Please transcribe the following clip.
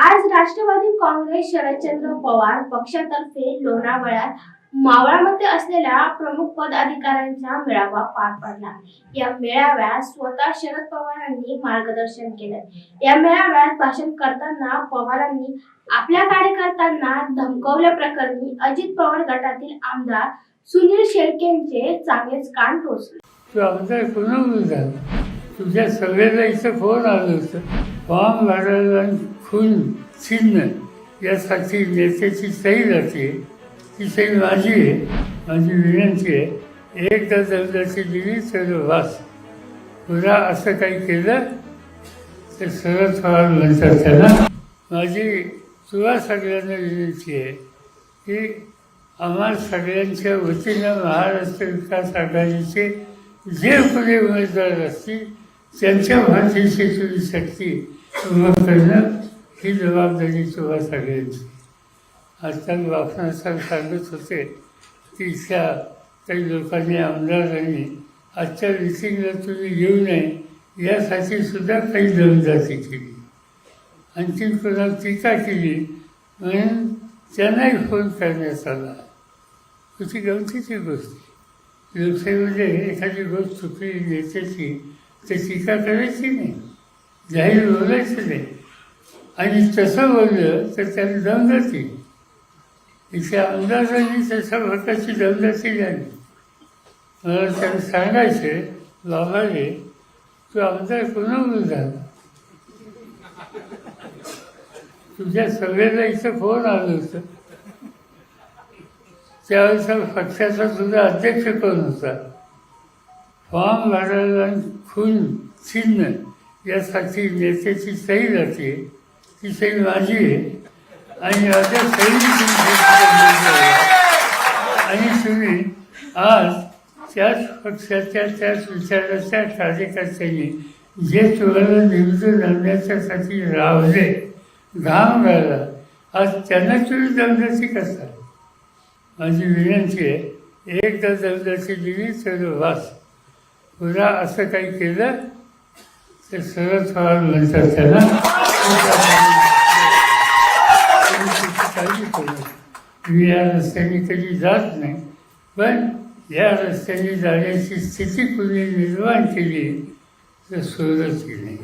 आज राष्ट्रवादी काँग्रेस शरदचंद्र पवार पक्षातर्फे लोणावळ्यात मावळामध्ये असलेल्या प्रमुख पदाधिकाऱ्यांचा मेळावा पार पडला. या मेळाव्यात स्वतः शरद पवारांनी मार्गदर्शन केलं. या मेळाव्यात भाषण करताना पवारांनी आपल्या कार्यकर्त्यांना धमकवल्या प्रकरणी अजित पवार गटातील आमदार सुनील शेळकेंचे चांगलेच कान टोचले. तुझ्या सगळ्याला इथं फोन आलं होतं. फॉर्म भरायला खून चिन्ह यासाठी नेत्याची सही जाते. ती सही माझी आहे. माझी विनंती आहे. एकदा दर्जाची दिली तर वास. तुला असं काही केलं तर सरळ पवार म्हणतात त्याला. माझी तुला सगळ्यांना विनंती आहे की आम्हा सगळ्यांच्या वतीनं महाराष्ट्र विकास आघाडीचे जे पुढे उमेदवार असतील त्यांच्या भाषेची तुम्ही शक्ती उभं करणं ही जबाबदारी तुम्हा सगळ्यांची आजकाल बापनासाहेब सांगत होते की इथल्या काही लोकांनी आमदारांनी आजच्या मिटिंगला तुम्ही येऊ नये यासाठी सुद्धा काही दमदाटी केली. आणखी कोणा टीका केली म्हणून त्यांनाही फोन करण्यात आला. तुझी गमतीची गोष्ट. लोकशाहीमध्ये एखादी गोष्ट चुकली नेत्याची तर टीका करायची नाही. जाहीर बोलायचं नाही आणि तसं बोललं तर त्याला दम जाते इथे आमदारांनी तशा प्रकारची दमदाटी झाली मला त्यांना सांगायचे बाबा रे तू आमदार पुन्हा झाला? तुझ्या सगळ्याला इथं फोन आलं होतं. त्यावेळेस पक्षाचा तुझा अध्यक्ष कोण होता? फॉर्म भरायला आणि खून चिन्ह. यासाठी नेत्याची सही जाते ती सही माझी आहे. आणि माझ्या सही आणि तुम्ही आज त्याच पक्षाच्या त्याच विचाराच्या कार्यकर्त्यांनी जे तुम्हाला निवडून आणण्याच्यासाठी रावले घाम राहिला आज त्यांना तुम्ही दमदाची करता माझी विनंती आहे एकदा दमदाची दिली तर वास. पुन्हा असं काही केलं ते सहज पवार म्हणतात त्याला काळजी करू मी या रस्त्याने कधी जात नाही पण या रस्त्याने जाण्याची स्थिती कुणी निर्माण केली तर सोडत नाही.